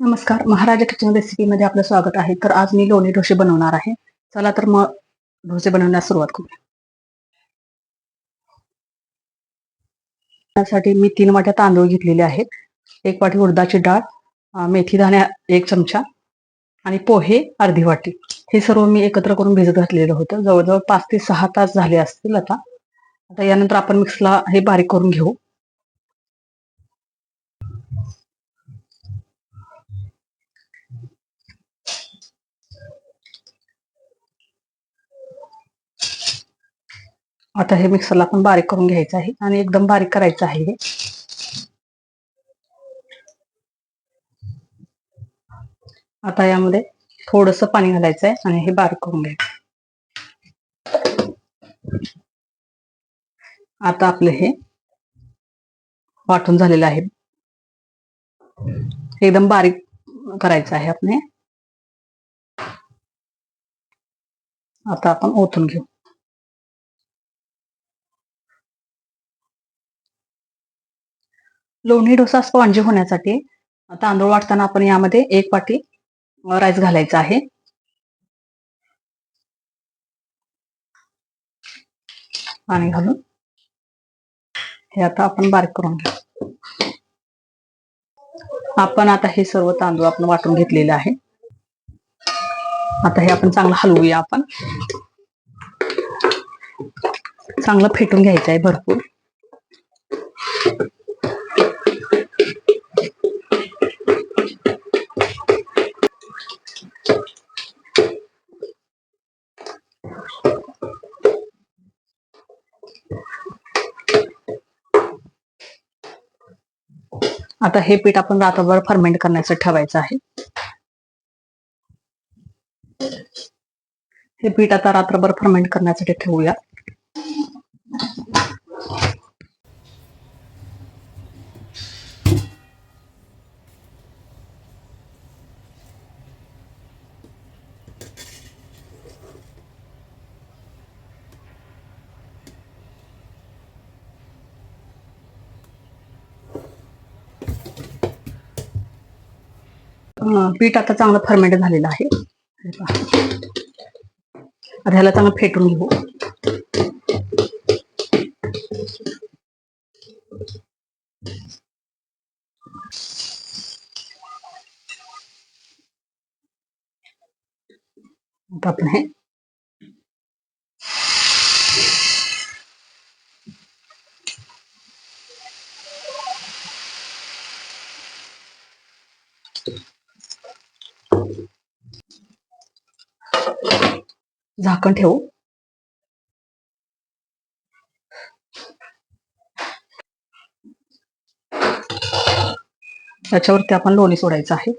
नमस्कार. महाराजा किचन रेसिपीमध्ये आपलं स्वागत आहे. तर आज मी लोणी डोसे बनवणार आहे. चला तर मग डोसे बनवण्यास सुरुवात करूया. त्यासाठी मी तीन वाट्या तांदूळ घेतलेले आहेत. एक वाटी उडदाची डाळ मेथी दाण्या एक चमचा आणि पोहे अर्धी वाटी. हे सर्व मी एकत्र करून भिजत घातलेलं होतं. जवळजवळ पाच ते सहा तास झाले असतील आता. आता यानंतर आपण मिक्सला हे बारीक करून घेऊ. आता हे मिक्सरला आपण बारीक करून घ्यायचं आहे आणि एकदम बारीक करायचं आहे हे. आता यामध्ये थोडस पाणी घालायचं आहे आणि हे बारीक करून घ्यायचं आता आपले हे वाटून झालेलं आहे. एकदम बारीक करायचं आहे आपण आता आपण ओतून घेऊ. लोणी डोसा स्पॉन्जी होण्यासाठी तांदूळ वाटताना आपण यामध्ये एक वाटी राईस घालायचा आहे. पाणी घालून. हे आता आपण बारीक करून घेऊ. आपण आता हे सर्व तांदूळ आपण वाटून घेतलेले आहे. आता हे आपण चांगलं हलवूया आपण. चांगलं फेटून घ्यायचं आहे भरपूर. आता हे पीठ आपण रात्रभर फर्मेंट करण्याचं ठेवायचं आहे. हे पीठ आता रात्रभर फर्मेंट करण्यासाठी ठेवूया. पीठ आता चांगलं फर्मेंट झालेलं आहे. आता ह्याला चांगलं फेटून घेऊ. आता आपण हे झाकण ठेवू? त्याच्यावरती आपण लोणी सोडायचं आहे.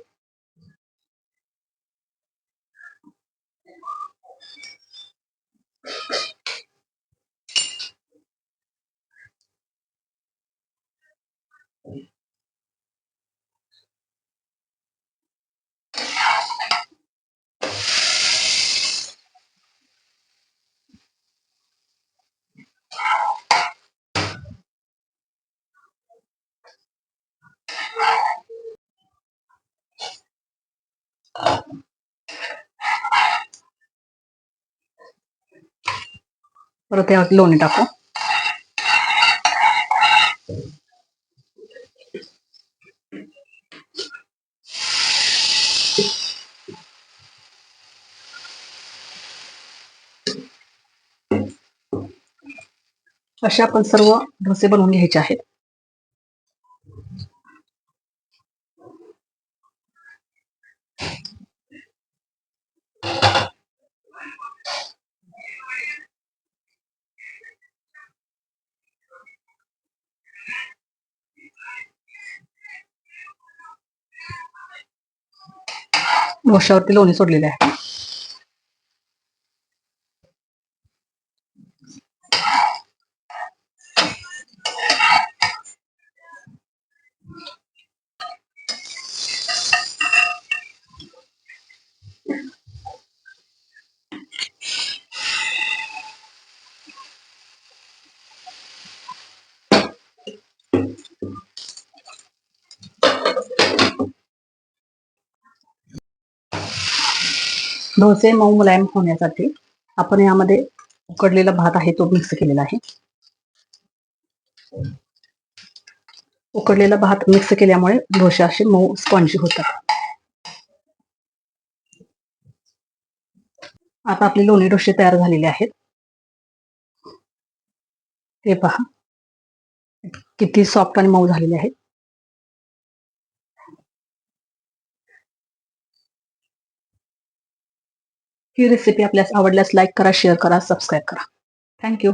परत यात लोणी टाकू. अशा आपण सर्व ढोसे बनवून घ्यायचे आहेत. डोश्यावरती लोणी सोडलेले आहे. डोसे मऊ मुलायम होण्यासाठी आपण यामध्ये उकडलेला भात आहे तो मिक्स केलेला आहे. उकडलेला भात मिक्स केल्यामुळे डोसे असे मऊ स्पॉन्जी होतात. आता आपले लोणी डोसे तयार झालेले आहेत. ते पहा. किती सॉफ्ट आणि मऊ झालेले आहेत. ही रेसिपी आपल्यास आवडल्यास लाईक करा शेअर करा सबस्क्राईब करा. थँक्यू